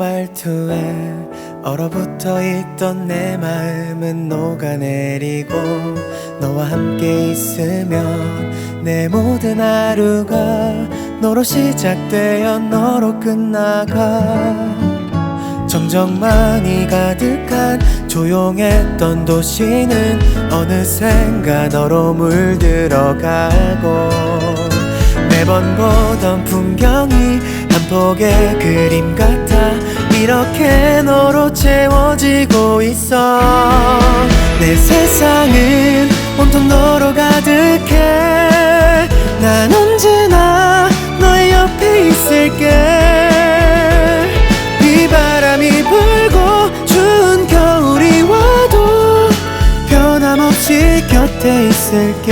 말투에 얼어붙어 있던 내 마음은 녹아내리고 너와 함께 있으면 내 모든 하루가 너로 시작되어 너로 끝나가. 정적만이 가득한 조용했던 도시는 어느샌가 너로 물들어가고 매번 보던 풍경이 한 폭의 그림 같아 이렇게 너로 채워지고 있어. 내 세상은 온통 너로 가득해. 난 언제나 너의 옆에 있을게. 비바람이 불고 추운 겨울이 와도 변함없이 곁에 있을게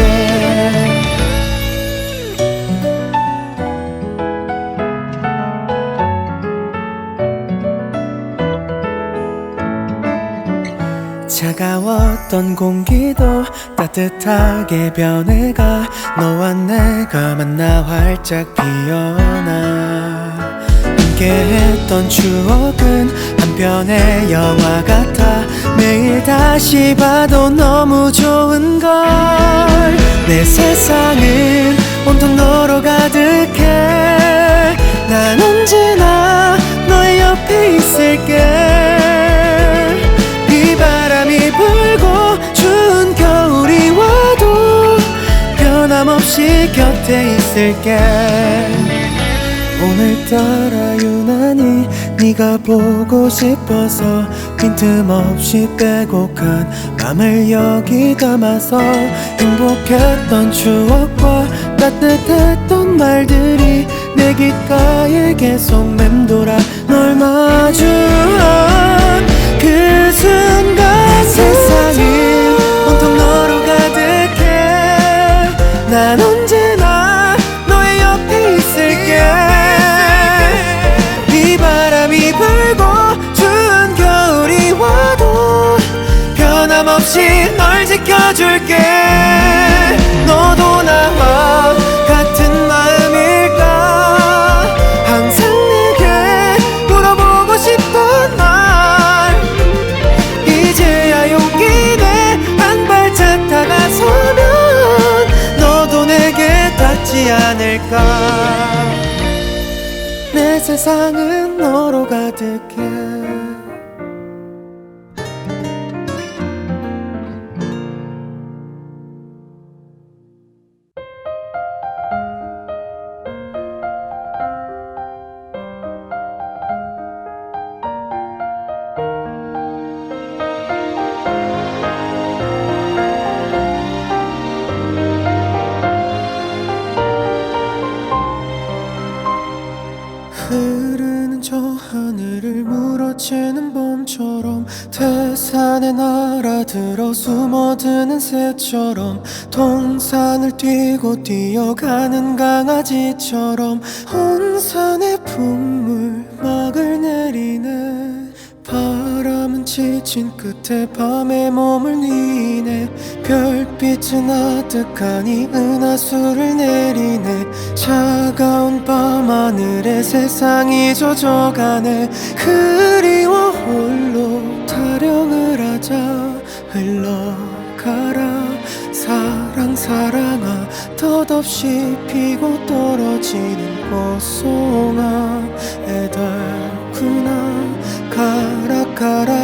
차가웠던 공기도 따뜻하게 변해가 너와 내가 만나 활짝 피어나. 함께했던 추억은 한 편의 영화 같아. 매일 다시 봐도 너무 좋은 걸. 내 세상은 온통 너로 가득해 바람이 불고 추운 겨울이 와도 변함없이 곁에 있을게. 오늘따라 유난히 네가 보고 싶어서 빈틈없이 빼곡한 맘을 여기 담아서 행복했던 추억과 따뜻했던 말들이 내 귓가에 계속 맴돌아 지켜줄게. 너도 나와 같은 마음일까? 항상 내게 물어보고 싶던 말. 이제야 용기 내한 발짝 다가서면 너도 내게 닿지 않을까? 내 세상은 너로 가득해 처럼 태산에 날아들어 숨어드는 새처럼 동산을 뛰고 뛰어가는 강아지처럼 온 산에 풍물 지친 끝에 밤에 몸을 뉘네. 별빛은 아득하니 은하수를 내리네. 차가운 밤하늘에 세상이 젖어가네. 그리워 홀로 타령을 하자. 흘러가라. 사랑 사랑아. 덧없이 피고 떨어지는 꽃송아. 애달구나. 가라 가라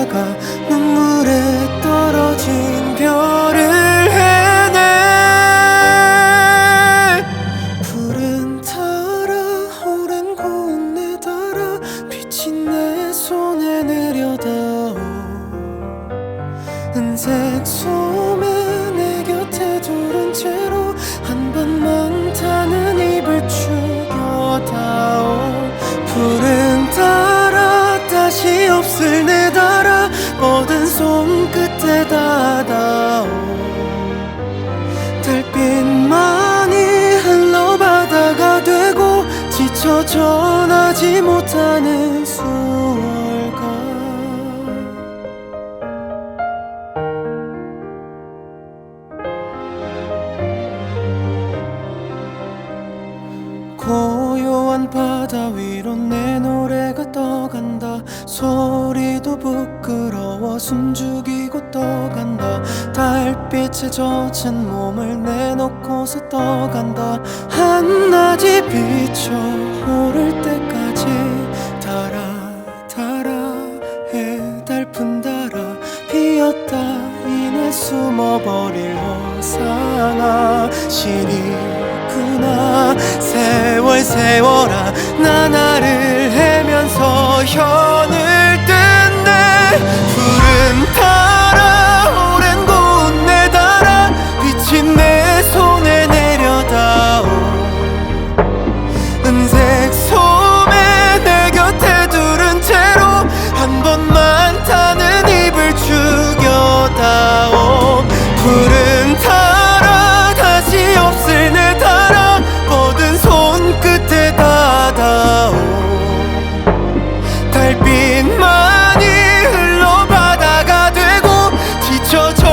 닿아다오. 달빛만이 흘러바다가 되고 지쳐 전하지 못하는 소리도 부끄러워 숨 죽이고 떠간다. 달빛에 젖은 몸을 내놓고서 떠간다. 한낮이 비춰 오를 때까지 달아 달아 해달픈 달아. 피었다 이내 숨어버릴 호상아 신이구나 세월 세월아 나 나를 헤면서 현을 멈춰